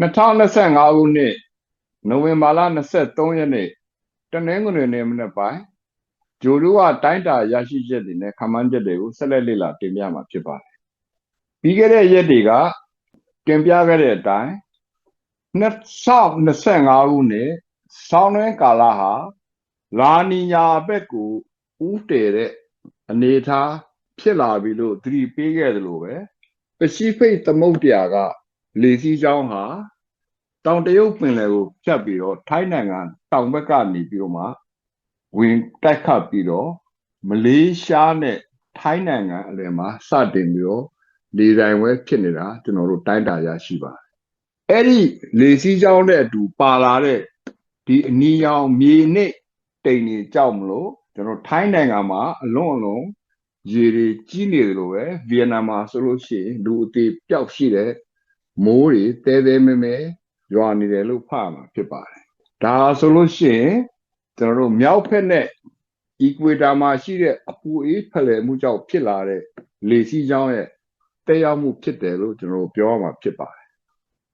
2025ခုနှစ်နိုဝင်ဘာလ23ရက်နေ့တနင်္ဂနွေနေ့မနက်ပိုင်းဂျိုလူကတိုင်းတာရရှိချက်တွေနဲ့ခန့်မှန်းချက်တွေကိုဆက်လက်လေ့လာတင်ပြမှာဖြစ်ပါတယ်။ပြီးခဲ့တဲ့ရက်တွေကတင်ပြခဲ့တဲ့အတိုင်း2025ခုနှစ်ဆောင်းတွင်းကာလဟာလာနီညာဘက်ကိုဥတည်တဲ့အနေအထားဖြစ်လာပြီလို့သတိပေးခဲ့တယ်လို့ပဲပစိဖိတ်သမုဒ္ဒရာက လေစီးကြောင်းဟာတောင်တရုတ်ပင်လယ်ကိုဖြတ်ပြီးတော့ထိုင်းနိုင်ငံတောင်ဘက်ကနေပြီးတော့မှဝင်တိုက်ခတ်ပြီးတော့မလေးရှားနဲ့ထိုင်းနိုင်ငံအလယ်မှာစတင်ပြီးတော့လေတိုင်ဝဲဖြစ်နေတာကျွန်တော်တို့တိုင်းတာရရှိပါတယ်။အဲ့ဒီလေစီးကြောင်းနဲ့အတူပါလာတဲ့ဒီအနီရောင်မြေနဲ့တိမ်တွေကြောက်မလို့ကျွန်တော်ထိုင်းနိုင်ငံမှာအလွန်အလွန်ရေတွေကြီးနေတယ်လို့ပဲဗီယက်နမ်မှာဆိုလို့ရှိရင်လူအသေးပျောက်ရှိတဲ့ မိုးတွေတဲတဲမဲမဲရွာနေတယ်လို့ဖတ်မှာဖြစ်ပါတယ်ဒါဆိုလို့ရှိရင်ကျွန်တော်တို့မြောက်ဖက်နဲ့ equator မှာရှိတဲ့အပူအေးဖလှယ်မှုကြောင့်ဖြစ်လာတဲ့လေစီးကြောင်းရဲ့တက်ရောက်မှုဖြစ်တယ်လို့ကျွန်တော်တို့ပြောရမှာဖြစ်ပါတယ်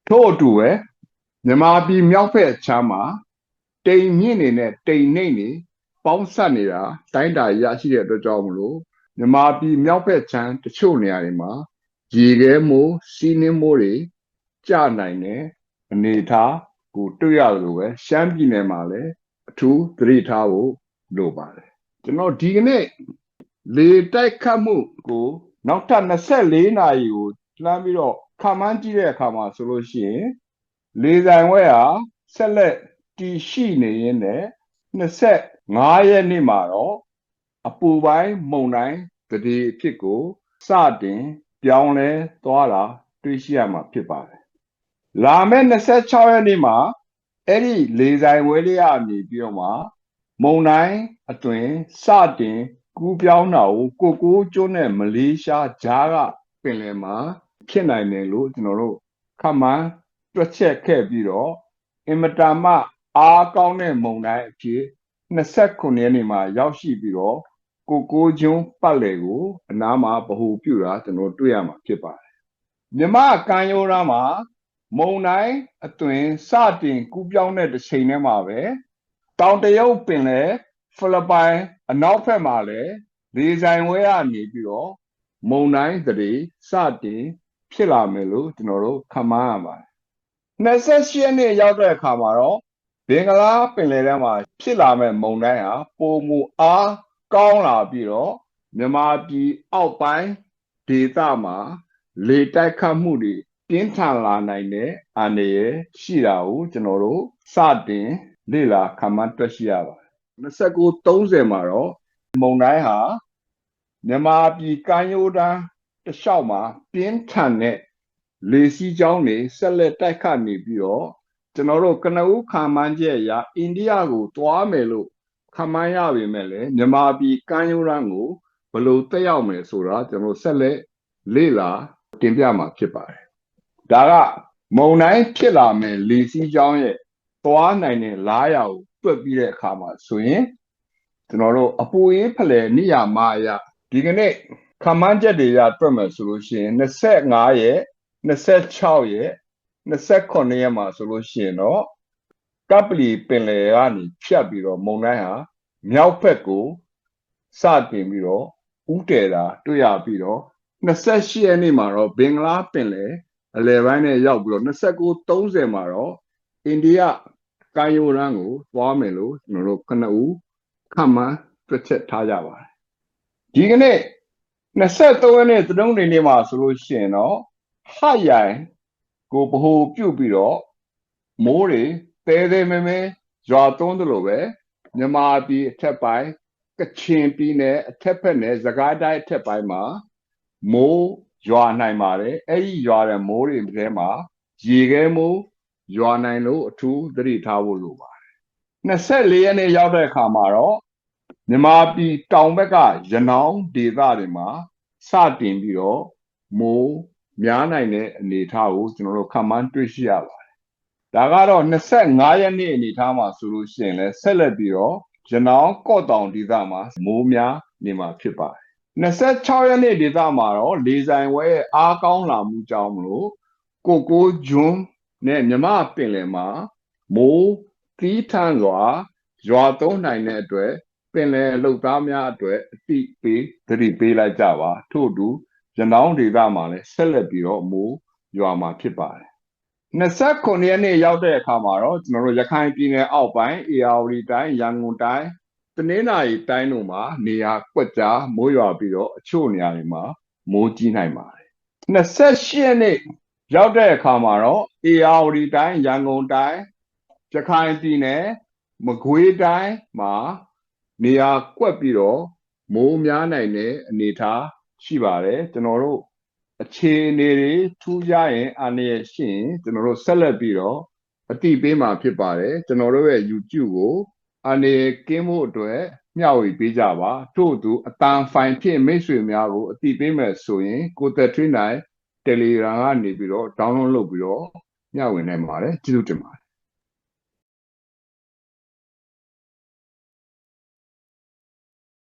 ထို့အတူပဲမြန်မာပြည်မြောက်ဖက်ချမ်းမှာတိမ်မြင့်နေတဲ့တိမ်နှိမ့်နေပေါင်းဆက်နေတာတိုင်းတာရရှိတဲ့အတွက်ကြောင့်မလို့မြမာပြည်မြောက်ဘက်ခြမ်းတချို့နေရာတွေမှာရေခဲမိုးစီးနှင်းမိုးတွေ ကျနိုင်တဲ့အနေအထားကိုတွေ့ရလို့ပဲရှမ်းပြည်နယ်မှာလည်းအထူးသတိထားဖို့လိုပါတယ်ကျွန်တော်ဒီကနေ့လေတိုက်ခတ်မှုကိုနောက်ထပ်24နာရီကိုလှမ်းပြီးတော့ခန့်မှန်းကြည့်တဲ့အခါမှာဆိုလို့ရှိရင်လေဆိုင်ဝဲဟာဆက်လက်တည်ရှိနေရင်းနဲ့25ရက်နေ့မှာတော့အပူပိုင်းမုန်တိုင်းတတိအဖြစ်ကိုစတင်ပြောင်းလဲသွားတာတွေ့ရှိရမှာဖြစ်ပါတယ်။ လာမယ့်26ရက်နေ့မှာအဲ့ဒီလေဆိုင်ဝဲလေးအမြည်ပြီးတော့မှမုန်တိုင်းအတွင်စတင်ကူးပြောင်းတာကိုကိုကိုကျွန်းနဲ့မလေးရှားကြားကပင်လယ်မှာဖြစ်နိုင်တယ်လို့ကျွန်တော်တို့ခန့်မှန်းတွက်ချက်ခဲ့ပြီးတော့အင်မတန်မှအားကောင်းတဲ့မုန်တိုင်းအဖြစ်29ရက်နေ့မှာရောက်ရှိပြီးတော့ကိုကိုကျွန်းပတ်လေကိုအနားမှာဗဟုပြုတာကျွန်တော်တွေ့ရမှာဖြစ်ပါတယ်မြမကံရိုးရမ်း မှာမုံတိုင်းအသွင်စတင်ကူးပြောင်းတဲ့တစ်ချိန်ထဲမှာပဲတောင်တရုတ်ပင်လေဖိလစ်ပိုင်အနောက်ဘက်မှာလည်းလေဆိုင်ဝဲကနေပြီးတော့မုံတိုင်းတည်းစတင်ဖြစ်လာမယ်လို့ကျွန်တော်တို့ခန့်မှန်းရပါတယ်28ရက်နေ့ရောက်တဲ့အခါမှာတော့ဘင်္ဂလားပင်လယ်ထဲမှာဖြစ်လာမဲ့မုန်တိုင်းဟာပုံမူအားကောင်းလာပြီးတော့မြန်မာပြည်အောက်ပိုင်းဒေသမှာလေတိုက်ခတ်မှုတွေ ပြင်းထန်လာနိုင်တဲ့အန္တရာယ်ရှိတာကိုကျွန်တော်တို့စတင်လေ့လာခန့်မှန်းတွက်ရှိရပါတယ်29 30မှာတော့မုန်တိုင်းဟာမြန်မာပြည်ကမ်းရိုးတန်းတလျှောက်မှာပြင်းထန်တဲ့လေစီးကြောင်းတွေဆက်လက်တိုက်ခတ်နေပြီးတော့ကျွန်တော်တို့ကနဦးခံမှန်းချက်အရအိန္ဒိယကိုသွားမယ်လို့ခံမှန်းရပေမဲ့လည်းမြန်မာပြည်ကမ်းရိုးတန်းကိုဘယ်လိုတက်ရောက်မယ်ဆိုတာကျွန်တော်ဆက်လက်လေ့လာတင်ပြမှာဖြစ်ပါတယ်။ ဒါကမုံတိုင်းဖြစ်လာမယ်လေစီးကြောင်းရဲ့သွားနိုင်တဲ့လားရာကိုတွက်ပြီးတဲ့အခါမှာဆိုရင်ကျွန်တော်တို့အပူအေးဖလှယ်နေရမှာအရဒီကနေ့ခံမှန်းချက်တွေရတွက်မယ်ဆိုလို့ရှိရင်25ရက်26ရက်29ရက်မှာဆိုလို့ရှိရင်တော့ကပလီပင်လယ်ကနေဖြတ်ပြီးတော့မုံတိုင်းဟာမြောက်ဘက်ကိုစတင်ပြီးတော့ဥတည်တာတွေ့ရပြီးတော့28ရက်နေ့မှာတော့ဘင်္ဂလားပင်လယ် အလယ်ပိုင်းနဲ့ရောက်ပြီးတော့29 30မှာတော့အိန္ဒိယကာယိုရန်ကိုသွားမယ်လို့ကျွန်တော်တို့ခဏဦးခန့်မှန်းတွက်ချက်ထားကြပါတယ်ဒီကနေ့23ရက်နေ့သုံးနေနေ့မှာဆိုလို့ရှိရင်တော့ဟရိုင်ကိုဗဟိုပြုတ်ပြီးတော့မိုးတွေတဲတဲမဲမဲရွာသွန်းတယ်လို့ပဲမြန်မာပြည်အထက်ပိုင်းကချင်ပြည်နယ်အထက်ဘက်နဲ့စကိုင်းတိုင်းအထက်ပိုင်းမှာမိုး ရွာနိုင်ပါတယ်အဲ့ဒီရွာတဲ့မိုးတွေထဲမှာရေခဲမိုးရွာနိုင်လို့အထူးသတိထားဖို့လိုပါတယ်24ရက်နေ့ရောက်တဲ့အခါမှာတော့မြန်မာပြည်တောင်ဘက်ကရနောင်းဒေသတွေမှာစတင်ပြီးတော့မိုးများနိုင်တဲ့အနေအထားကိုကျွန်တော်တို့ခန့်မှန်းတွေ့ရှိရပါတယ်။ဒါကတော့25ရက်နေ့အနေအထားမှာဆိုလို့ရှိရင်လည်းဆက်လက်ပြီးတော့ရနောင်းကော့တောင်ဒေသမှာမိုးများနေမှာဖြစ်ပါတယ်။ 26ရက်နေ့ဒေသမှာတော့လေဆိုင်ဝဲအားကောင်းလာမှုကြောင့်မလို့ကိုကိုဂျွန်းနဲ့မြမပင်လယ်မှာမိုးသီးထန်စွာရွာသုံးနိုင်တဲ့အတွက်ပင်လယ်လှုပ်သားများအတွက်အတိပေးသတိပေးလိုက်ကြပါထို့အတူရနောင်းဒေသမှာလည်းဆက်လက်ပြီးတော့မိုးရွာမှာဖြစ်ပါတယ်29ရက်နေ့ရောက်တဲ့အခါမှာတော့ကျွန်တော်တို့ရခိုင်ပြည်နယ်အောက်ပိုင်းအေရဝတီတိုင်းရန်ကုန်တိုင်း တနင်္သာရီတိုင်းတို့မှာနေရာကွက်ကြားမိုးရွာပြီးတော့အချို့နေရာတွေမှာမိုးကြီးနိုင်ပါတယ်28ရက်နေ့ရောက်တဲ့အခါမှာတော့အေရဝတီတိုင်းရန်ကုန်တိုင်းရခိုင်ပြည်နယ်မကွေးတိုင်းမှာနေရာကွက်ပြီးတော့မိုးများနိုင်တဲ့အနေအထားရှိပါတယ်ကျွန်တော်တို့အခြေအနေတွေထူးခြားရင်အနေရရှိရင်ကျွန်တော်တို့ဆက်လက်ပြီးတော့အတိပေးမှာဖြစ်ပါတယ်ကျွန်တော်တို့ရဲ့ YouTube ကို အနေကင်းဖို့အတွက်မျှဝေပေးကြပါထို့အတူအတန်ဖိုင်ဖြင့်မိတ်ဆွေများကိုအတိပေးမယ်ဆိုရင်ကိုသက်ထွေးနိုင် Telegram ကနေပြီးတော့ download လုပ်ပြီးတော့မျှဝေနိုင်ပါတယ်ကျေးဇူးတင်ပါတယ်